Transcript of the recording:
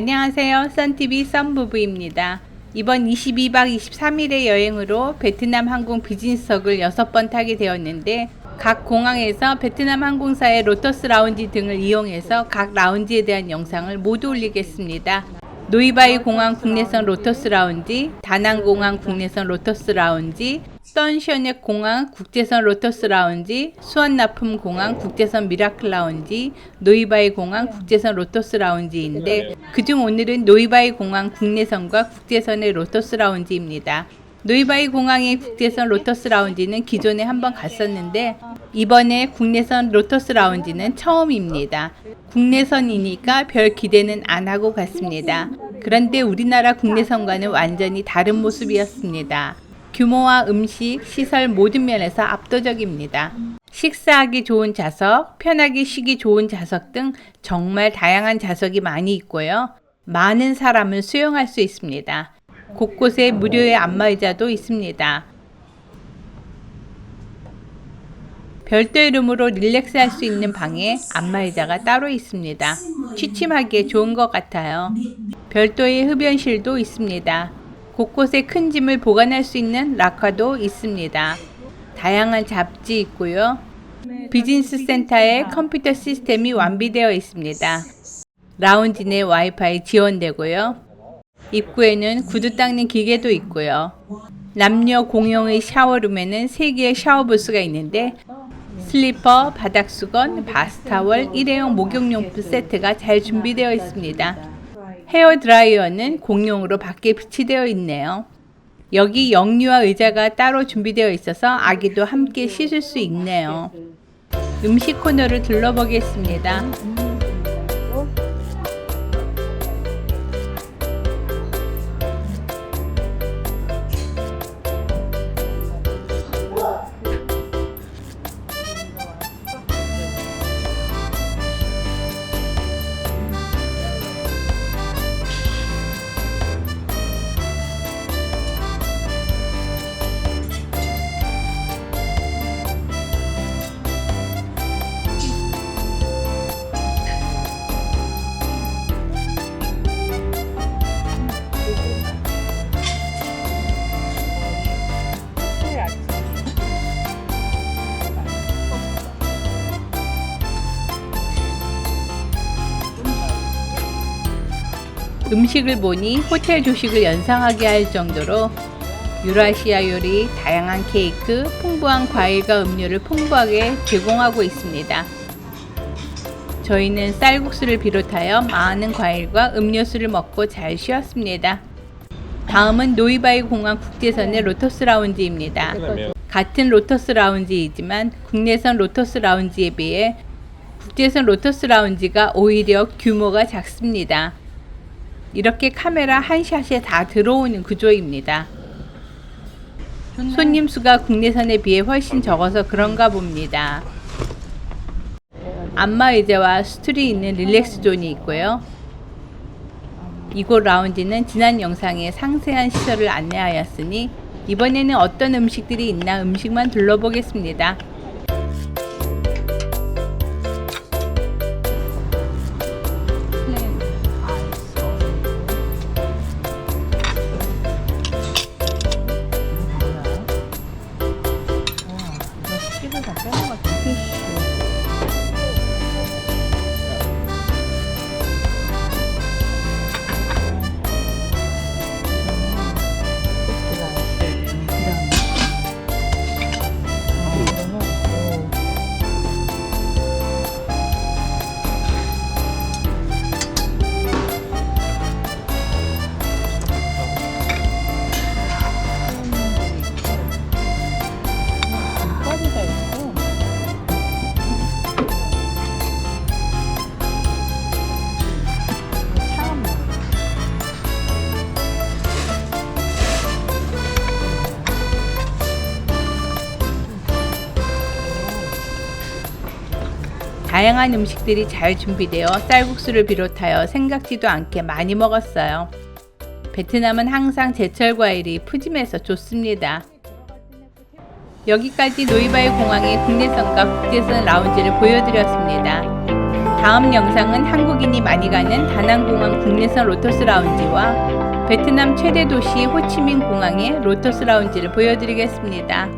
안녕하세요. 썬TV 썬부부입니다. 이번 22박 23일의 여행으로 베트남 항공 비즈니스석을 6번 타게 되었는데 각 공항에서 베트남 항공사의 로터스 라운지 등을 이용해서 각 라운지에 대한 영상을 모두 올리겠습니다. 노이바이 공항 국내선 로터스 라운지, 다낭 공항 국내선 로터스 라운지, 썬셔넥 공항 국제선 로터스 라운지, 수원나품 공항 국제선 미라클 라운지, 노이바이 공항 국제선 로터스 라운지인데 그중 오늘은 노이바이 공항 국내선과 국제선의 로터스 라운지입니다. 노이바이 공항의 국제선 로터스 라운지는 기존에 한번 갔었는데 이번에 국내선 로터스 라운지는 처음입니다. 국내선이니까 별 기대는 안 하고 갔습니다. 그런데 우리나라 국내선과는 완전히 다른 모습이었습니다. 규모와 음식, 시설 모든 면에서 압도적입니다. 식사하기 좋은 좌석, 편하게 쉬기 좋은 좌석 등 정말 다양한 좌석이 많이 있고요. 많은 사람을 수용할 수 있습니다. 곳곳에 무료의 안마의자도 있습니다. 별도의 룸으로 릴렉스 할 수 있는 방에 안마의자가 따로 있습니다. 취침하기에 좋은 것 같아요. 별도의 흡연실도 있습니다. 곳곳에 큰 짐을 보관할 수 있는 락커도 있습니다. 다양한 잡지 있고요. 비즈니스 센터에 컴퓨터 시스템이 완비되어 있습니다. 라운지 내 와이파이 지원되고요. 입구에는 구두 닦는 기계도 있고요. 남녀 공용의 샤워룸에는 3개의 샤워 부스가 있는데 슬리퍼, 바닥수건, 바스타월, 일회용 목욕용품 세트가 잘 준비되어 있습니다. 헤어 드라이어는 공용으로 밖에 비치되어 있네요. 여기 영유아 의자가 따로 준비되어 있어서 아기도 함께 씻을 수 있네요. 음식 코너를 둘러보겠습니다. 음식을 보니 호텔 조식을 연상하게 할 정도로 유라시아 요리, 다양한 케이크, 풍부한 과일과 음료를 풍부하게 제공하고 있습니다. 저희는 쌀국수를 비롯하여 많은 과일과 음료수를 먹고 잘 쉬었습니다. 다음은 노이바이 공항 국제선의 로터스 라운지입니다. 같은 로터스 라운지이지만 국내선 로터스 라운지에 비해 국제선 로터스 라운지가 오히려 규모가 작습니다. 이렇게 카메라 한 샷에 다 들어오는 구조입니다. 손님 수가 국내선에 비해 훨씬 적어서 그런가 봅니다. 안마 의자와 스툴이 있는 릴렉스 존이 있고요. 이곳 라운지는 지난 영상에 상세한 시설을 안내하였으니 이번에는 어떤 음식들이 있나 음식만 둘러보겠습니다. 别那么 다양한 음식들이 잘 준비되어 쌀국수를 비롯하여 생각지도 않게 많이 먹었어요. 베트남은 항상 제철 과일이 푸짐해서 좋습니다. 여기까지 노이바이 공항의 국내선과 국제선 라운지를 보여드렸습니다. 다음 영상은 한국인이 많이 가는 다낭공항 국내선 로터스 라운지와 베트남 최대 도시 호치민 공항의 로터스 라운지를 보여드리겠습니다.